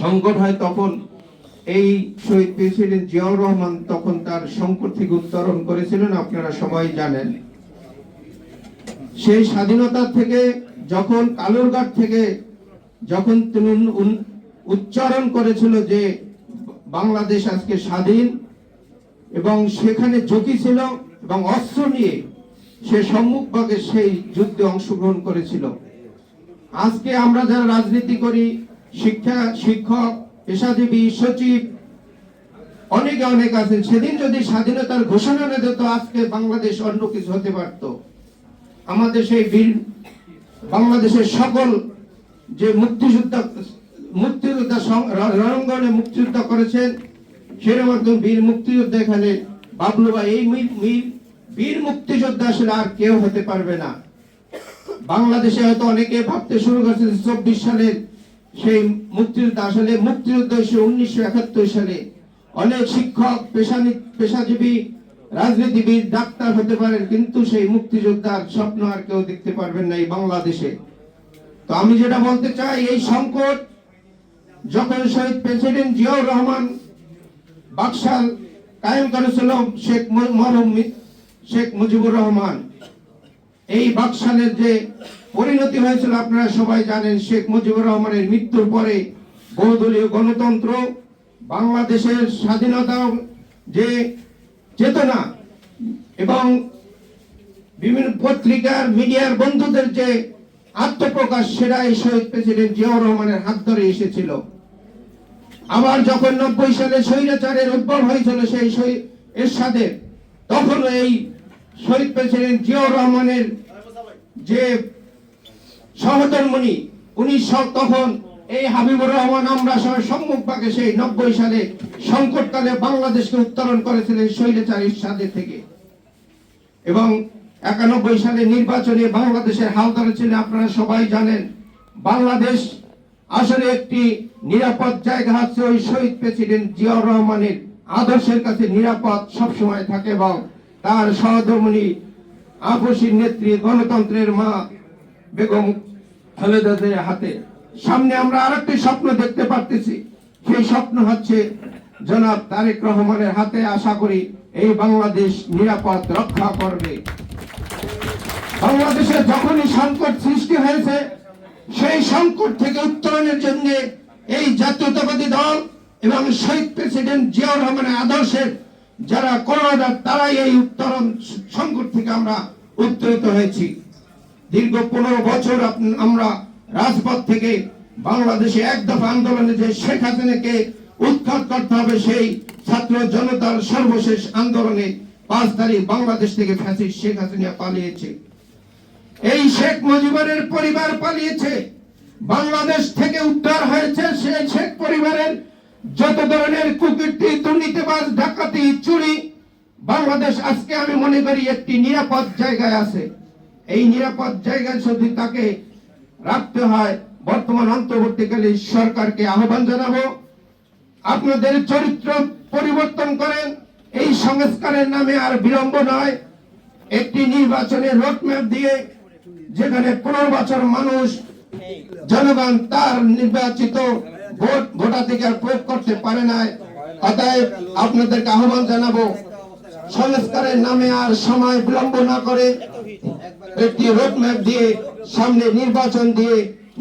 সংকট হয় তখন, এই শহীদ প্রেসিডেন্ট জিয়াউর রহমান তখন তার সংকট থেকে উত্তরণ করেছিলেন, আপনারা সবাই জানেন। সেই স্বাধীনতা থেকে যখন কালুরঘাট থেকে যখন তিনি উচ্চারণ করেছিল যে বাংলাদেশ আজকে স্বাধীন এবং সেখানে ঝুঁকি ছিল এবং অস্ত্র নিয়ে সে সম্মুখভাগে সেই যুদ্ধে অংশগ্রহণ করেছিল। আজকে আমরা যারা রাজনীতি করি শিক্ষা, শিক্ষক, পেশাজীবী, সচিব, অনেকে, অনেক আছেন। সেদিন যদি স্বাধীনতার ঘোষণা না দিত, আজকে বাংলাদেশ অন্য কিছু হতে পারত। আমাদের সেই বীর, বাংলাদেশের সকল যে মুক্তিযোদ্ধা মুক্তিযোদ্ধা রণাঙ্গনে মুক্তিযুদ্ধ করেছেন সেরকম একজন বীর মুক্তিযোদ্ধা এখানে বাবলু বা এই বীর- মুক্তিযোদ্ধা আসলে আর কেউ হতে পারবে না। বাংলাদেশে হয়তো অনেকে ভাবতে শুরু করেছে চব্বিশ সালের সেই মুক্তিযুদ্ধ, আসলে মুক্তিযুদ্ধ এসে উনিশশো একাত্তর সালে। অনেক শিক্ষক, পেশানি- পেশাজীবী, রাজনীতিবিদ, ডাক্তার হতে পারেন, কিন্তু সেই মুক্তিযোদ্ধার স্বপ্ন আর কেউ দেখতে পারবেন না এই বাংলাদেশে। তো আমি যেটা বলতে চাই, এই সংকট যখন শহীদ প্রেসিডেন্ট জিয়াউর রহমান বাকশাল কায়েম করেছিল শেখ মরহুম শেখ মুজিবুর রহমান, এই বাকশালের যে পরিণতি হয়েছিল, আপনারা সবাই জানেন, শেখ মুজিবুর রহমানের মৃত্যুর পরে বহুদলীয় গণতন্ত্র, বাংলাদেশের স্বাধীনতা যে চেতনা এবং বিভিন্ন পত্রিকার, মিডিয়ার বন্ধুদের যে আত্মপ্রকাশ সেটা এই শহীদ প্রেসিডেন্ট জিয়াউর রহমানের হাত ধরে এসেছিল। আবার যখন নব্বই সালে স্বৈরাচারের উদ্ভব হয়েছিল সেই শহীদ এরশাদের তখন এই শহীদ প্রেসিডেন্ট জিয়াউর রহমানের যে সহধর্মণি উনি তখন এই হাবিবুর রহমান আমরা সবাই সম্মুখভাগে সেই নব্বই সালে সংকটকালে বাংলাদেশকে উত্তরণ করেছিলেন স্বৈরাচার ইরশাদের থেকে। এবং একানব্বই সালে নির্বাচনে বাংলাদেশের হাল ধরেছিলেন, আপনারা সবাই জানেন, বাংলাদেশ আসলে একটি নিরাপদ জায়গা হচ্ছে ওই শহীদ প্রেসিডেন্ট জিয়াউর রহমানের আদর্শের কাছে নিরাপদ সবসময় থাকে এবং তার সহধর্মণী আপসীর নেত্রী, গণতন্ত্রের মা বেগম খালেদাদের হাতে। সামনে আমরা আরেকটি স্বপ্ন দেখতে পারতেছি। সেই স্বপ্ন হচ্ছে, জনাব তারেক রহমানের হাতে আশা করি এই বাংলাদেশ নিরাপদ রক্ষা করবে। বাংলাদেশে যখনই সংকট সৃষ্টি হয়েছে, সেই সংকট থেকে উত্তরণের জন্য এই জাতীয়তাবাদী দল এবং শহীদ প্রেসিডেন্ট জিয়াউর রহমানের আদর্শের যারা কর্ণধার, তারাই এই উত্তরণ সংকট থেকে আমরা উত্তরিত হয়েছি। দীর্ঘ পনেরো বছর আমরা রাজপথ থেকে বাংলাদেশে এক দফা আন্দোলনে যে শেখ হাসিনাকে উৎখাত করতে হবে, সেই ছাত্র জনতার সর্বশেষ আন্দোলনে পাঁচ তারিখ বাংলাদেশ থেকে ফ্যাসিস্ট শেখ হাসিনা পালিয়েছে। এই শেখ মুজিবুরের পরিবার পালিয়েছে। বাংলাদেশ থেকে উদ্ধার হয়েছে সেই শেখ পরিবারের যত ধরনের কুকীর্তি, দুর্নীতিবাজ, ডাকাতি, চুরি, বাংলাদেশ আজকে আমি মনে করি একটি নিরাপদ জায়গায় আছে। এই নিরাপদ জায়গায় যদি তাকে রাখতে হয়, বর্তমান অন্তর্বর্তীকালে সরকারকে আহ্বান জানাব। আপনাদের চরিত্র পরিবর্তন করেন, এই সংস্কারের নামে আর বিলম্ব নয়। একটি নির্বাচনের রোডম্যাপ দিয়ে যেখানে পনেরো বছর মানুষ, জনগণ তার নির্বাচিত ভোট, ভোটাধিকার প্রয়োগ করতে পারে না অতএব আপনাদেরকে আহ্বান জানাব সংস্কারের নামে আর সময় বিলম্ব না করে একটি রোডম্যাপ দিয়ে সামনে নির্বাচন দিয়ে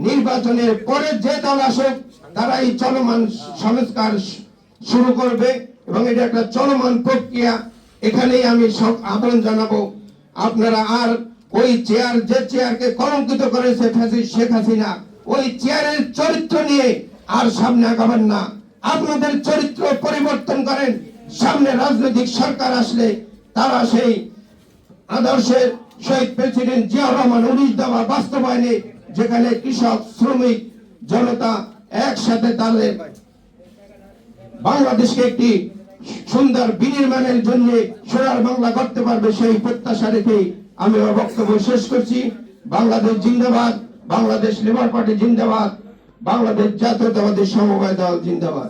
নির্বাচনের পরে যে দল আসুক তারা এই চলমান সংস্কার শুরু করবে এবং এটা একটা চলমান প্রক্রিয়া। এখানেই আমি সব আহ্বান জানাব। আপনারা আর ওই চেয়ার যে চেয়ারকে কলঙ্কিত করেছে শেখ হাসিনা ওই চেয়ারের চরিত্র নিয়ে আর সামনে আগাবেন না। আপনাদের চরিত্র পরিবর্তন করেন। সামনে রাজনৈতিক সরকার আসলে তারা সেই আদর্শের শহীদ প্রেসিডেন্ট জিয়াউর রহমান উনিশ দফা বাস্তবায়নে যেখানে কৃষক, শ্রমিক, জনতা একসাথে তাদের বাংলাদেশকে একটি সুন্দর বিনির্মাণের জন্য সোনার বাংলা করতে পারবে সেই প্রত্যাশা রেখে আমি বক্তব্য শেষ করছি। বাংলাদেশ জিন্দাবাদ, বাংলাদেশ লেবার পার্টি জিন্দাবাদ, বাংলাদেশ জাতীয়তাবাদী সমবায় দল জিন্দাবাদ।